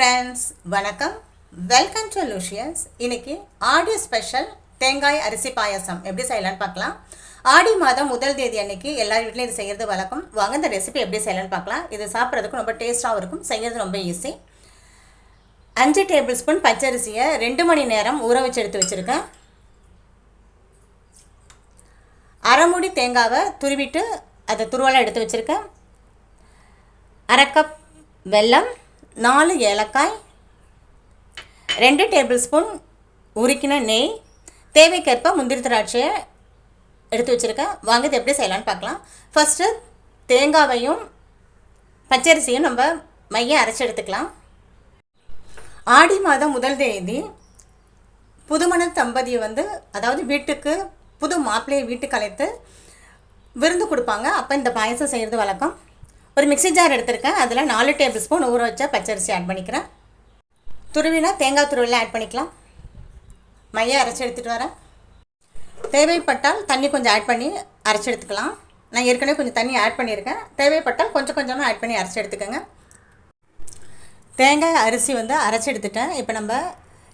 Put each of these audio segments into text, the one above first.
Friends வணக்கம். Welcome to லூஷியன்ஸ் இன்றைக்கி ஆடி special தேங்காய் அரிசி பாயாசம். எப்படி செய்யலான்னு பார்க்கலாம். ஆடி மாதம் முதல் தேதி அன்னைக்கு எல்லார் வீட்லையும் இது செய்கிறது வழக்கம். வாங்க இந்த ரெசிபி எப்படி செய்யலான்னு பார்க்கலாம். இது சாப்பிட்றதுக்கு ரொம்ப டேஸ்ட்டாகவும் இருக்கும். செய்கிறது ரொம்ப ஈஸி அஞ்சு டேபிள் ஸ்பூன் பச்சரிசியை ரெண்டு மணி நேரம் ஊற வச்சு எடுத்து வச்சுருக்கேன். அரைமுடி தேங்காவை துருவிட்டு அதை துருவலாக எடுத்து வச்சுருக்கேன். அரை கப் வெல்லம் நாலு ஏலக்காய் ரெண்டு டேபிள் ஸ்பூன் உருக்கின நெய் தேவைக்கேற்ப முந்திரி திராட்சையை எடுத்து வச்சுருக்கேன். வாங்க இது எப்படி செய்யலான்னு பார்க்கலாம். ஃபஸ்ட்டு தேங்காவையும் பச்சரிசியும் நம்ம மைய அரைச்சி எடுத்துக்கலாம். ஆடி மாதம் முதல் தேதி புதுமண தம்பதியை வந்து அதாவது வீட்டுக்கு புது மாப்பிள்ளையை வீட்டுக்கு அழைத்து விருந்து கொடுப்பாங்க. அப்போ இந்த பாயசம் செய்கிறது வழக்கம். ஒரு மிக்ஸி ஜார் எடுத்திருக்கேன். அதில் நாலு டேபிள் ஸ்பூன் ஊற வச்ச பச்சரிசி ஆட் பண்ணிக்கிறேன். துருவினா தேங்காய் துருவிலாம் ஆட் பண்ணிக்கலாம். மையை அரைச்சி எடுத்துகிட்டு வரேன். தேவைப்பட்டால் தண்ணி கொஞ்சம் ஆட் பண்ணி அரைச்சி எடுத்துக்கலாம். நான் ஏற்கனவே கொஞ்சம் தண்ணி ஆட் பண்ணியிருக்கேன். தேவைப்பட்டால் கொஞ்சம் கொஞ்சமாக ஆட் பண்ணி அரைச்சி எடுத்துக்கோங்க. தேங்காய் அரிசி வந்து அரைச்சி எடுத்துட்டேன். இப்போ நம்ம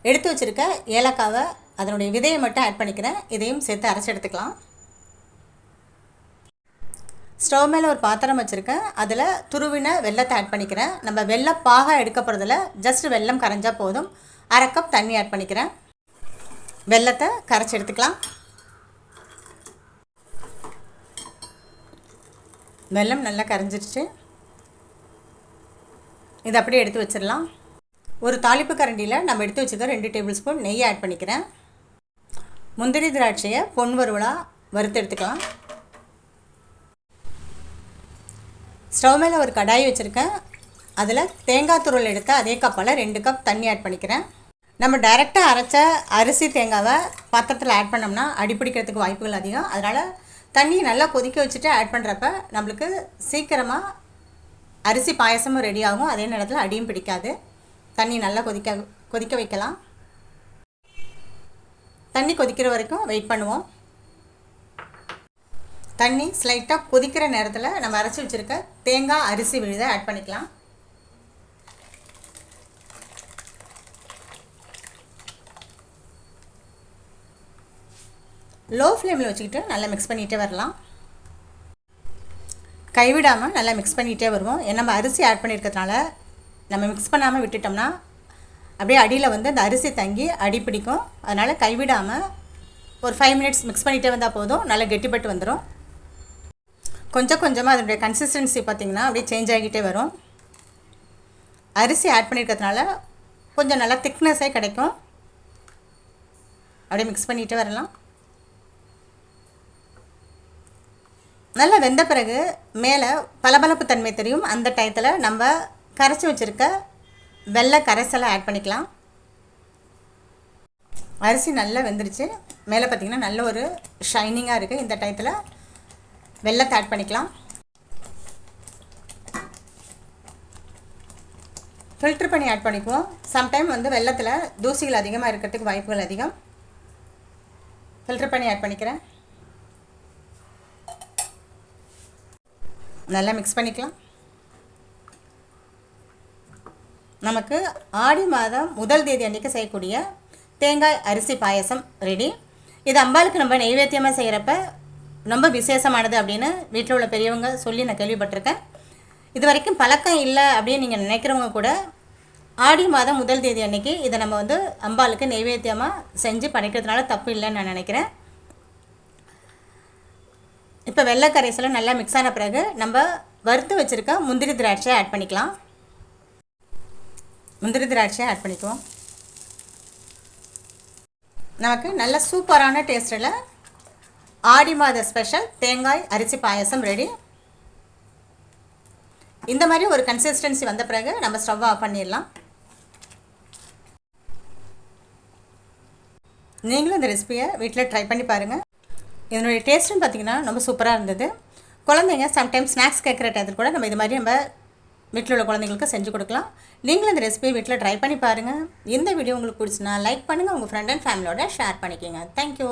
எடுத்து வச்சுருக்க ஏலக்காவை அதனுடைய விதையை மட்டும் ஆட் பண்ணிக்கிறேன். இதையும் சேர்த்து அரைச்சி எடுத்துக்கலாம். ஸ்டவ் மேலே ஒரு பாத்திரம் வச்சுருக்கேன். அதில் துருவின வெள்ளத்தை ஆட் பண்ணிக்கிறேன். நம்ம வெள்ளை பாக எடுக்க போகிறதுல ஜஸ்ட் வெல்லம் கரைஞ்சால் போதும். அரை கப் தண்ணி ஆட் பண்ணிக்கிறேன். வெள்ளத்தை கரைச்சி எடுத்துக்கலாம். வெல்லம் நல்லா கரைஞ்சிருச்சு. இதை அப்படியே எடுத்து வச்சிடலாம். ஒரு தாளிப்பு கரண்டியில் நம்ம எடுத்து வச்சுருக்க ரெண்டு டேபிள் ஸ்பூன் நெய் ஆட் பண்ணிக்கிறேன். முந்திரி திராட்சையை பொன் வறுவலாக வறுத்து எடுத்துக்கலாம். ஸ்டவ் மேலே ஒரு கடாய் வச்சுருக்கேன். அதில் தேங்காய் துருள் எடுத்து அதே கப்பால் ரெண்டு கப் தண்ணி ஆட் பண்ணிக்கிறேன். நம்ம டைரெக்டாக அரைச்ச அரிசி தேங்காவை பாத்திரத்தில் ஆட் பண்ணோம்னா அடிப்பிடிக்கிறதுக்கு வாய்ப்புகள் அதிகம். அதனால் தண்ணியை நல்லா கொதிக்க வச்சுட்டு ஆட் பண்ணுறப்ப நம்மளுக்கு சீக்கிரமாக அரிசி பாயசமும் ரெடி ஆகும். அதே நேரத்தில் அடியும் பிடிக்காது. தண்ணி நல்லா கொதிக்க கொதிக்க வைக்கலாம். தண்ணி கொதிக்கிற வரைக்கும் வெயிட் பண்ணுவோம். தண்ணி ஸ்லைட்டாக கொதிக்கிற நேரத்தில் நம்ம அரைச்சி வச்சுருக்க தேங்காய் அரிசி விழுதை ஆட் பண்ணிக்கலாம். லோ ஃப்ளேமில் வச்சுக்கிட்டு நல்லா மிக்ஸ் பண்ணிகிட்டே வரலாம். கைவிடாமல் நல்லா மிக்ஸ் பண்ணிகிட்டே வருவோம். ஏன்னா நம்ம அரிசி ஆட் பண்ணியிருக்கிறதுனால நம்ம மிக்ஸ் பண்ணாமல் விட்டுட்டோம்னா அப்படியே அடியில் வந்து அந்த அரிசி தங்கி அடி பிடிக்கும். அதனால் கைவிடாமல் ஒரு ஃபைவ் மினிட்ஸ் மிக்ஸ் பண்ணிகிட்டே வந்தால் போதும். நல்லா கெட்டிப்பட்டு வந்துடும் கொஞ்சம் கொஞ்சமாக அதனுடைய கன்சிஸ்டன்சி பார்த்திங்கன்னா அப்படியே சேஞ்ச் ஆகிக்கிட்டே வரும். அரிசி ஆட் பண்ணியிருக்கிறதுனால கொஞ்சம் நல்லா திக்னஸே கிடைக்கும். அப்படியே மிக்ஸ் பண்ணிகிட்டே வரலாம். நல்லா வெந்த பிறகு மேலே பளபளப்பு தன்மை தெரியும். அந்த டயத்தில் நம்ம கரைச்சி வச்சுருக்க வெள்ளை கரைசலை ஆட் பண்ணிக்கலாம். அரிசி நல்லா வெந்துருச்சு. மேலே பார்த்திங்கன்னா நல்ல ஒரு ஷைனிங்காக இருக்குது இந்த டயத்தில் வெள்ளத்தை ஆட் பண்ணிக்கலாம். ஃபில்ட்ரு பண்ணி ஆட் பண்ணிக்குவோம். சம்டைம் வந்து வெள்ளத்தில் தூசிகள் அதிகமாக இருக்கிறதுக்கு வாய்ப்புகள் அதிகம். ஃபில்ட்ரு பண்ணி ஆட் பண்ணிக்கிறேன். நல்லா மிக்ஸ் பண்ணிக்கலாம். நமக்கு ஆடி மாதம் முதல் தேதி அன்றைக்கி செய்யக்கூடிய தேங்காய் அரிசி பாயசம் ரெடி இது அம்பாளுக்கு நம்ம நைவேத்தியமாக செய்கிறப்ப ரொம்ப விசேஷமானது அப்படின்னு வீட்டில் உள்ள பெரியவங்க சொல்லி நான் கேள்விப்பட்டிருக்கேன். இது வரைக்கும் பழக்கம் இல்லை அப்படின்னு நீங்கள் நினைக்கிறவங்க கூட ஆடி மாதம் முதல் தேதி அன்னைக்கு இதை நம்ம வந்து அம்பாளுக்கு நைவேத்தியமாக செஞ்சு படைக்கிறதுனால தப்பு இல்லைன்னு நான் நினைக்கிறேன். இப்போ வெள்ளை கரைசலும் நல்லா மிக்ஸ் ஆன பிறகு நம்ம வறுத்து வச்சுருக்க முந்திரி திராட்சை ஆட் பண்ணிக்கலாம். முந்திரி திராட்சையை ஆட் பண்ணிக்குவோம். நமக்கு நல்ல சூப்பரான டேஸ்ட்டில் ஆடி மாத ஸ்பெஷல் தேங்காய் அரிசி பாயசம் ரெடி இந்த மாதிரி ஒரு கன்சிஸ்டன்சி வந்த பிறகு நம்ம ஸ்டவ் ஆஃப் பண்ணிடலாம். நீங்களும் இந்த ரெசிபியை வீட்டில் ட்ரை பண்ணி பாருங்கள் இதனுடைய டேஸ்ட்டும் பார்த்திங்கன்னா ரொம்ப சூப்பராக இருந்தது. குழந்தைங்க சம்டைம்ஸ் ஸ்நாக்ஸ் கேட்குற டயத்தில் கூட நம்ம இது மாதிரி நம்ம வீட்டில் உள்ள குழந்தைங்களுக்கு செஞ்சு கொடுக்கலாம். நீங்களும் இந்த ரெசிபியை வீட்டில் ட்ரை பண்ணி பாருங்கள் இந்த வீடியோ உங்களுக்கு பிடிச்சினா லைக் பண்ணுங்கள் உங்கள் ஃப்ரெண்ட் அண்ட் ஃபேமிலியோட ஷேர் பண்ணிக்கோங்க. Thank you